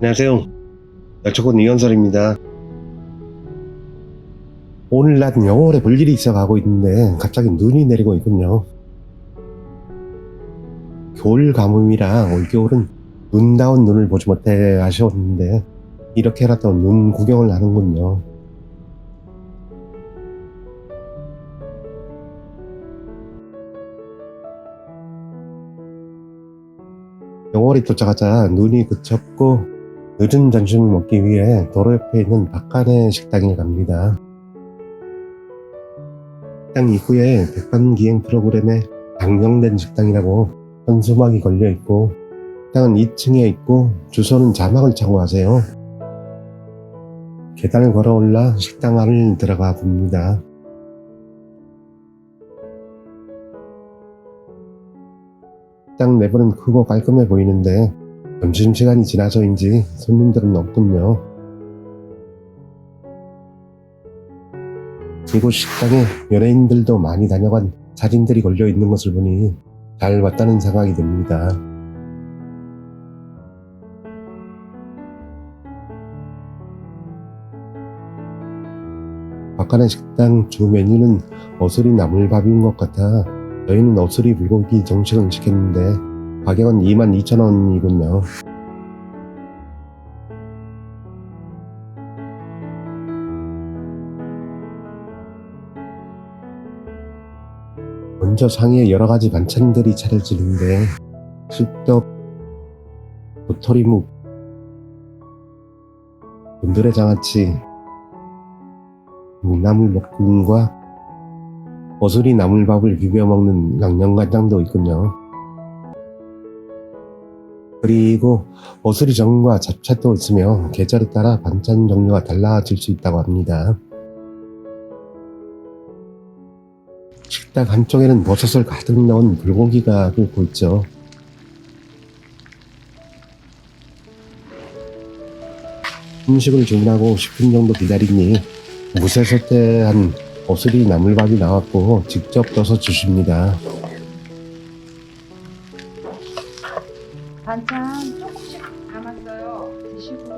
안녕하세요. 여초군 이현설입니다. 오늘 난 영월에 볼 일이 있어 가고 있는데 갑자기 눈이 내리고 있군요. 겨울 가뭄이라 올겨울은 눈다운 눈을 보지 못해 아쉬웠는데 이렇게라도 눈 구경을 하는군요. 영월이 도착하자 눈이 그쳤고 늦은 점심을 먹기 위해 도로 옆에 있는 박간의 식당에 갑니다. 식당 입구에 백반 기행 프로그램에 방영된 식당이라고 현수막이 걸려 있고 식당은 2층에 있고 주소는 자막을 참고하세요. 계단을 걸어 올라 식당 안을 들어가 봅니다. 식당 내부는 크고 깔끔해 보이는데 점심시간이 지나서인지 손님들은 없군요. 이곳 식당에 연예인들도 많이 다녀간 사진들이 걸려 있는 것을 보니 잘 왔다는 생각이 듭니다. 박간의 식당 주 메뉴는 어수리 나물밥인 것 같아 저희는 어수리 불고기 정식을 시켰는데 가격은 22,000원이군요. 먼저 상에 여러 가지 반찬들이 차려지는데 쑥떡, 도토리묵, 곤드레 장아찌, 묵나물 볶음과 어수리 나물밥을 비벼 먹는 양념간장도 있군요. 그리고 어수리 전과 잡채도 있으며 계절에 따라 반찬 종류가 달라질 수 있다고 합니다. 식당 한쪽에는 버섯을 가득 넣은 불고기가 끓고 있죠. 음식을 주문하고 10분 정도 기다리니 무쇠솥대한 어수리 나물밥이 나왔고 직접 떠서 주십니다. 담았어요. 드시고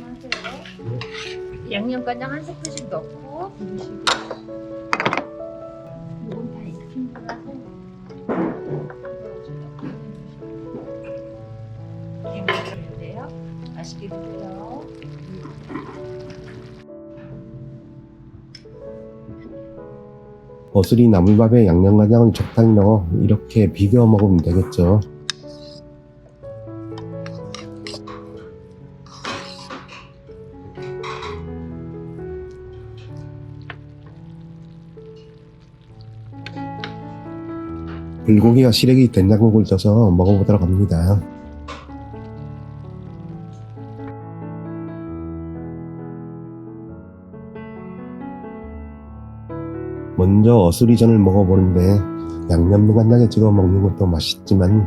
말씀하세요. 양념간장 한 스푼씩 넣고 드시고. 어수리 나물밥에 양념간장을 적당히 넣어 이렇게 비벼 먹으면 되겠죠. 불고기와 시래기 된장국을 떠서 먹어보도록 합니다. 먼저 어수리전을 먹어보는데 양념 간장에 찍어 먹는 것도 맛있지만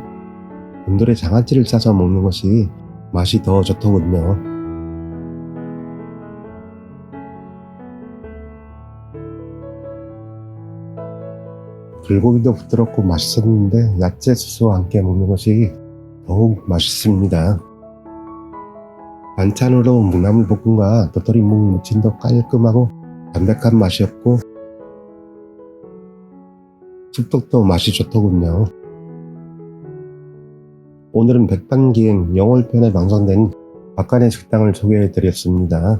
곤드레 장아찌를 싸서 먹는 것이 맛이 더 좋더군요. 불고기도 부드럽고 맛있었는데 야채 소스와 함께 먹는 것이 더욱 맛있습니다. 반찬으로 묵나물 볶음과 도토리 묵 무침도 깔끔하고 담백한 맛이었고 쑥떡도 맛이 좋더군요. 오늘은 백반기행 영월편에 방송된 박간의 식당을 소개해드렸습니다.